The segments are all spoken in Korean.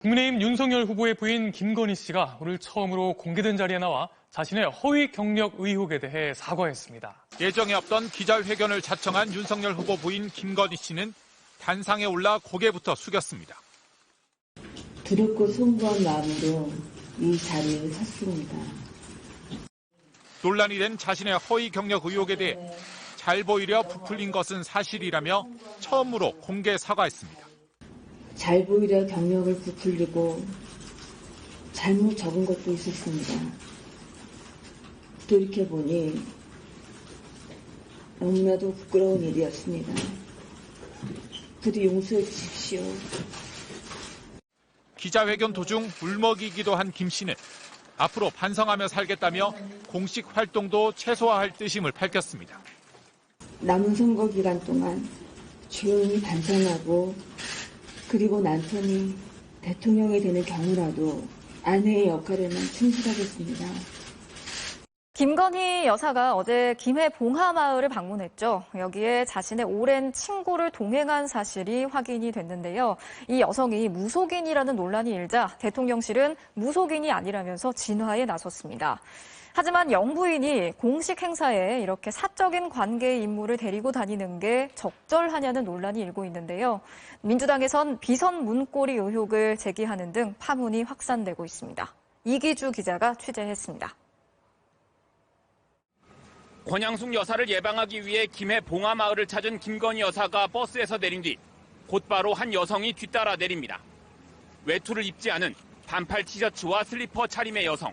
국민의힘 윤석열 후보의 부인 김건희 씨가 오늘 처음으로 공개된 자리에 나와 자신의 허위 경력 의혹에 대해 사과했습니다. 예정에 없던 기자회견을 자청한 윤석열 후보 부인 김건희 씨는 단상에 올라 고개부터 숙였습니다. 두렵고 송구한 마음으로 이 자리에 섰습니다. 논란이 된 자신의 허위 경력 의혹에 대해 잘 보이려 부풀린 것은 사실이라며 처음으로 공개 사과했습니다. 잘 보이려 경력을 부풀리고 잘못 적은 것도 있었습니다. 돌이켜보니 너무나도 부끄러운 일이었습니다. 부디 용서해 주십시오. 기자회견 도중 울먹이기도 한 김 씨는 앞으로 반성하며 살겠다며 공식 활동도 최소화할 뜻임을 밝혔습니다. 남은 선거 기간 동안 조용히 반성하고 그리고 남편이 대통령이 되는 경우라도 아내의 역할에만 충실하겠습니다. 김건희 여사가 어제 김해 봉하마을을 방문했죠. 여기에 자신의 오랜 친구를 동행한 사실이 확인이 됐는데요. 이 여성이 무속인이라는 논란이 일자 대통령실은 무속인이 아니라면서 진화에 나섰습니다. 하지만 영부인이 공식 행사에 이렇게 사적인 관계의 인물을 데리고 다니는 게 적절하냐는 논란이 일고 있는데요. 민주당에선 비선 문고리 의혹을 제기하는 등 파문이 확산되고 있습니다. 이기주 기자가 취재했습니다. 권양숙 여사를 예방하기 위해 김해 봉하마을을 찾은 김건희 여사가 버스에서 내린 뒤 곧바로 한 여성이 뒤따라 내립니다. 외투를 입지 않은 반팔 티셔츠와 슬리퍼 차림의 여성.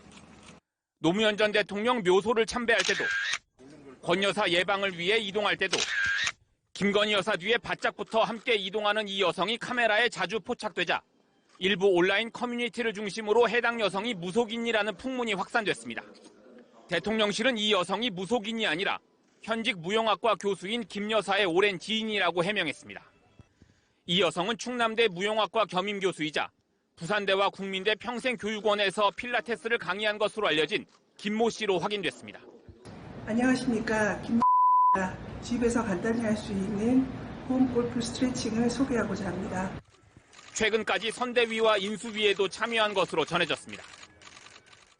노무현 전 대통령 묘소를 참배할 때도 권 여사 예방을 위해 이동할 때도 김건희 여사 뒤에 바짝붙어 함께 이동하는 이 여성이 카메라에 자주 포착되자 일부 온라인 커뮤니티를 중심으로 해당 여성이 무속인이라는 풍문이 확산됐습니다. 대통령실은 이 여성이 무속인이 아니라 현직 무용학과 교수인 김 여사의 오랜 지인이라고 해명했습니다. 이 여성은 충남대 무용학과 겸임 교수이자 부산대와 국민대 평생교육원에서 필라테스를 강의한 것으로 알려진 김모 씨로 확인됐습니다. 안녕하십니까. 김입니다. 집에서 간단히 할 수 있는 홈 골프 스트레칭을 소개하고자 합니다. 최근까지 선대위와 인수위에도 참여한 것으로 전해졌습니다.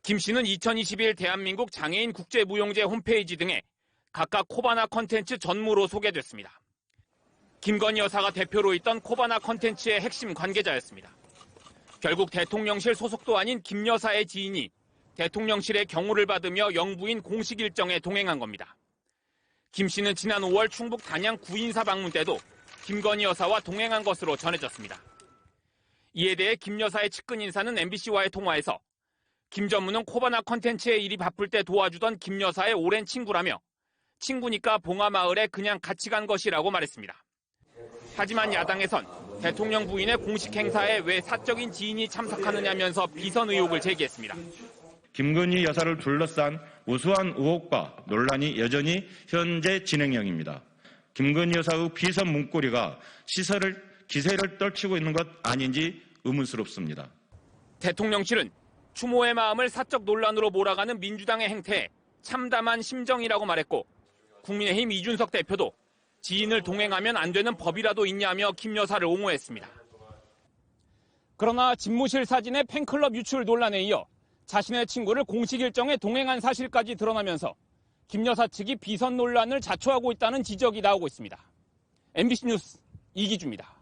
김 씨는 2021 대한민국 장애인 국제무용제 홈페이지 등에 각각 코바나 컨텐츠 전무로 소개됐습니다. 김건희 여사가 대표로 있던 코바나 컨텐츠의 핵심 관계자였습니다. 결국 대통령실 소속도 아닌 김 여사의 지인이 대통령실의 경호를 받으며 영부인 공식 일정에 동행한 겁니다. 김 씨는 지난 5월 충북 단양 구인사 방문 때도 김건희 여사와 동행한 것으로 전해졌습니다. 이에 대해 김 여사의 측근 인사는 MBC와의 통화에서 김 전무는 코바나 컨텐츠의 일이 바쁠 때 도와주던 김 여사의 오랜 친구라며 친구니까 봉하마을에 그냥 같이 간 것이라고 말했습니다. 하지만 야당에선 대통령 부인의 공식 행사에 왜 사적인 지인이 참석하느냐면서 비선 의혹을 제기했습니다. 김건희 여사를 둘러싼 우수한 의혹과 논란이 여전히 현재 진행형입니다. 김건희 여사의 비선 문고리가 시설을 기세를 떨치고 있는 것 아닌지 의문스럽습니다. 대통령실은 추모의 마음을 사적 논란으로 몰아가는 민주당의 행태에 참담한 심정이라고 말했고 국민의힘 이준석 대표도 지인을 동행하면 안 되는 법이라도 있냐며 김 여사를 옹호했습니다. 그러나 집무실 사진의 팬클럽 유출 논란에 이어 자신의 친구를 공식 일정에 동행한 사실까지 드러나면서 김 여사 측이 비선 논란을 자초하고 있다는 지적이 나오고 있습니다. MBC 뉴스 이기주입니다.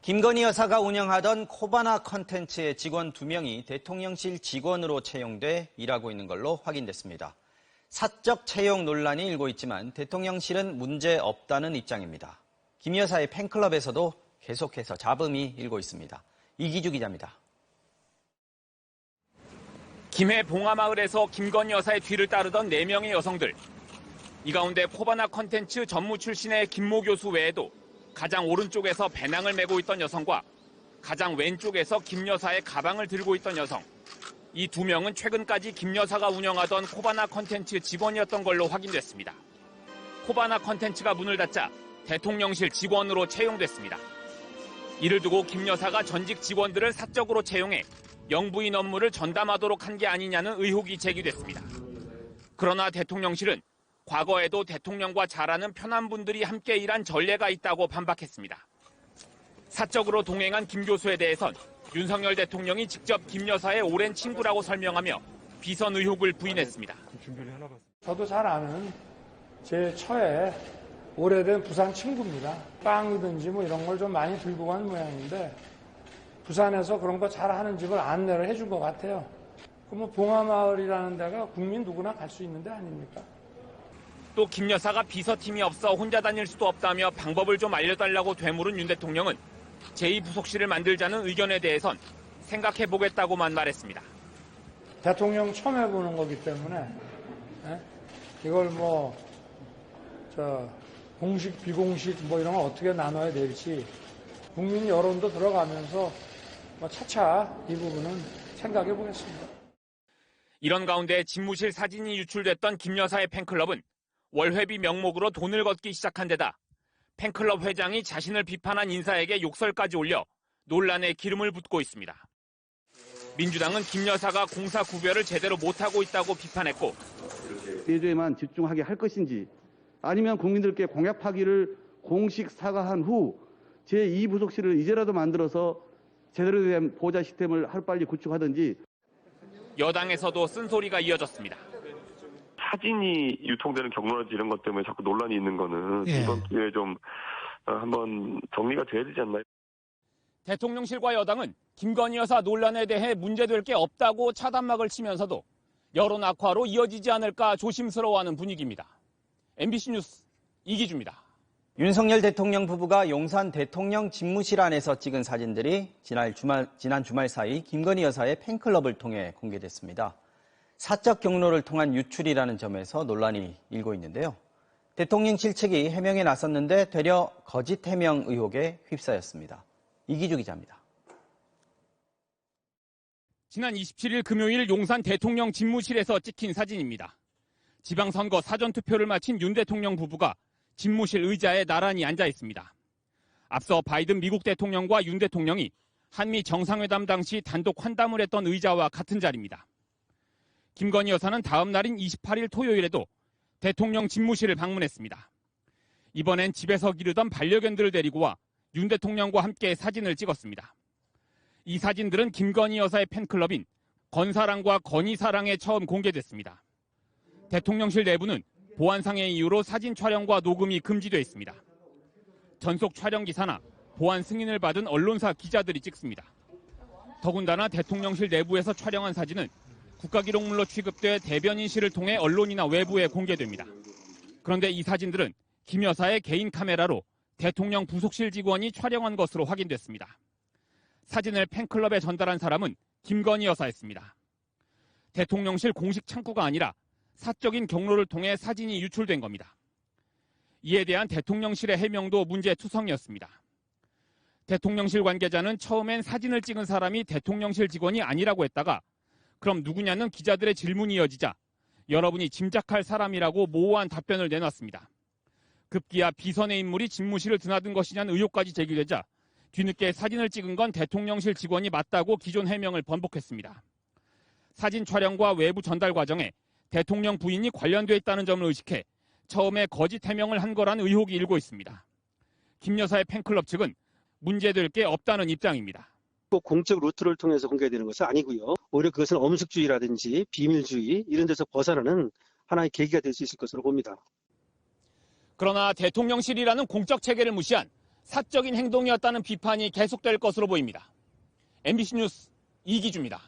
김건희 여사가 운영하던 코바나 컨텐츠의 직원 2명이 대통령실 직원으로 채용돼 일하고 있는 걸로 확인됐습니다. 사적 채용 논란이 일고 있지만 대통령실은 문제 없다는 입장입니다. 김 여사의 팬클럽에서도 계속해서 잡음이 일고 있습니다. 이기주 기자입니다. 김해 봉하마을에서 김건희 여사의 뒤를 따르던 4명의 여성들. 이 가운데 코바나 컨텐츠 전무 출신의 김모 교수 외에도 가장 오른쪽에서 배낭을 메고 있던 여성과 가장 왼쪽에서 김 여사의 가방을 들고 있던 여성. 이 두 명은 최근까지 김 여사가 운영하던 코바나 컨텐츠 직원이었던 걸로 확인됐습니다. 코바나 컨텐츠가 문을 닫자 대통령실 직원으로 채용됐습니다. 이를 두고 김 여사가 전직 직원들을 사적으로 채용해 영부인 업무를 전담하도록 한 게 아니냐는 의혹이 제기됐습니다. 그러나 대통령실은 과거에도 대통령과 잘 아는 편한 분들이 함께 일한 전례가 있다고 반박했습니다. 사적으로 동행한 김 교수에 대해선 윤석열 대통령이 직접 김 여사의 오랜 친구라고 설명하며 비선 의혹을 부인했습니다. 저도 잘 아는 제 처에 오래된 부산 친구입니다. 빵이든지 뭐 이런 걸 좀 많이 들고 간 모양인데 부산에서 그런 거 잘 하는 집을 안내를 해준 것 같아요. 그뭐 봉화마을이라는 데가 국민 누구나 갈 수 있는 데 아닙니까? 또 김 여사가 비서팀이 없어 혼자 다닐 수도 없다며 방법을 좀 알려달라고 되물은 윤 대통령은 제2부속실을 만들자는 의견에 대해선 생각해보겠다고만 말했습니다. 대통령 처음 해보는 거기 때문에 예? 이걸 뭐저 공식 비공식 뭐 이런 걸 어떻게 나눠야 될지 국민 여론도 들어가면서 뭐 차차 이 부분은 생각해 보겠습니다. 이런 가운데 집무실 사진이 유출됐던 김 여사의 팬클럽은 월회비 명목으로 돈을 걷기 시작한 데다 팬클럽 회장이 자신을 비판한 인사에게 욕설까지 올려 논란에 기름을 붓고 있습니다. 민주당은 김 여사가 공사 구별을 제대로 못하고 있다고 비판했고 대조에만 집중하게 할 것인지 아니면 국민들께 공약 파기를 공식 사과한 후 제2부속실을 이제라도 만들어서 제대로 된 보좌 시스템을 하루빨리 구축하든지 여당에서도 쓴소리가 이어졌습니다. 사진이 유통되는 경로라든지 이런 것 때문에 자꾸 논란이 있는 거는 예. 이번 기회에 좀 어, 한번 정리가 돼야 되지 않나요? 대통령실과 여당은 김건희 여사 논란에 대해 문제될 게 없다고 차단막을 치면서도 여론 악화로 이어지지 않을까 조심스러워하는 분위기입니다. MBC 뉴스 이기주입니다. 윤석열 대통령 부부가 용산 대통령 집무실 안에서 찍은 사진들이 지난 주말, 지난 주말 사이 김건희 여사의 팬클럽을 통해 공개됐습니다. 사적 경로를 통한 유출이라는 점에서 논란이 일고 있는데요. 대통령 실 측이 해명에 나섰는데 되려 거짓 해명 의혹에 휩싸였습니다. 이기주 기자입니다. 지난 27일 금요일 용산 대통령 집무실에서 찍힌 사진입니다. 지방선거 사전투표를 마친 윤 대통령 부부가 집무실 의자에 나란히 앉아 있습니다. 앞서 바이든 미국 대통령과 윤 대통령이 한미 정상회담 당시 단독 환담을 했던 의자와 같은 자리입니다. 김건희 여사는 다음 날인 28일 토요일에도 대통령 집무실을 방문했습니다. 이번엔 집에서 기르던 반려견들을 데리고 와 윤 대통령과 함께 사진을 찍었습니다. 이 사진들은 김건희 여사의 팬클럽인 건사랑과 건희사랑에 처음 공개됐습니다. 대통령실 내부는 보안상의 이유로 사진 촬영과 녹음이 금지돼 있습니다. 전속 촬영 기사나 보안 승인을 받은 언론사 기자들이 찍습니다. 더군다나 대통령실 내부에서 촬영한 사진은 국가기록물로 취급돼 대변인실을 통해 언론이나 외부에 공개됩니다. 그런데 이 사진들은 김 여사의 개인 카메라로 대통령 부속실 직원이 촬영한 것으로 확인됐습니다. 사진을 팬클럽에 전달한 사람은 김건희 여사였습니다. 대통령실 공식 창구가 아니라 사적인 경로를 통해 사진이 유출된 겁니다. 이에 대한 대통령실의 해명도 문제투성이었습니다. 대통령실 관계자는 처음엔 사진을 찍은 사람이 대통령실 직원이 아니라고 했다가 그럼 누구냐는 기자들의 질문이 이어지자 여러분이 짐작할 사람이라고 모호한 답변을 내놨습니다. 급기야 비선의 인물이 집무실을 드나든 것이냐는 의혹까지 제기되자 뒤늦게 사진을 찍은 건 대통령실 직원이 맞다고 기존 해명을 번복했습니다. 사진 촬영과 외부 전달 과정에 대통령 부인이 관련돼 있다는 점을 의식해 처음에 거짓 해명을 한 거란 의혹이 일고 있습니다. 김 여사의 팬클럽 측은 문제될 게 없다는 입장입니다. 꼭 공적 루트를 통해서 공개되는 것은 아니고요. 오히려 그것은 엄숙주의라든지 비밀주의 이런 데서 벗어나는 하나의 계기가 될 수 있을 것으로 봅니다. 그러나 대통령실이라는 공적 체계를 무시한 사적인 행동이었다는 비판이 계속될 것으로 보입니다. MBC 뉴스 이기주입니다.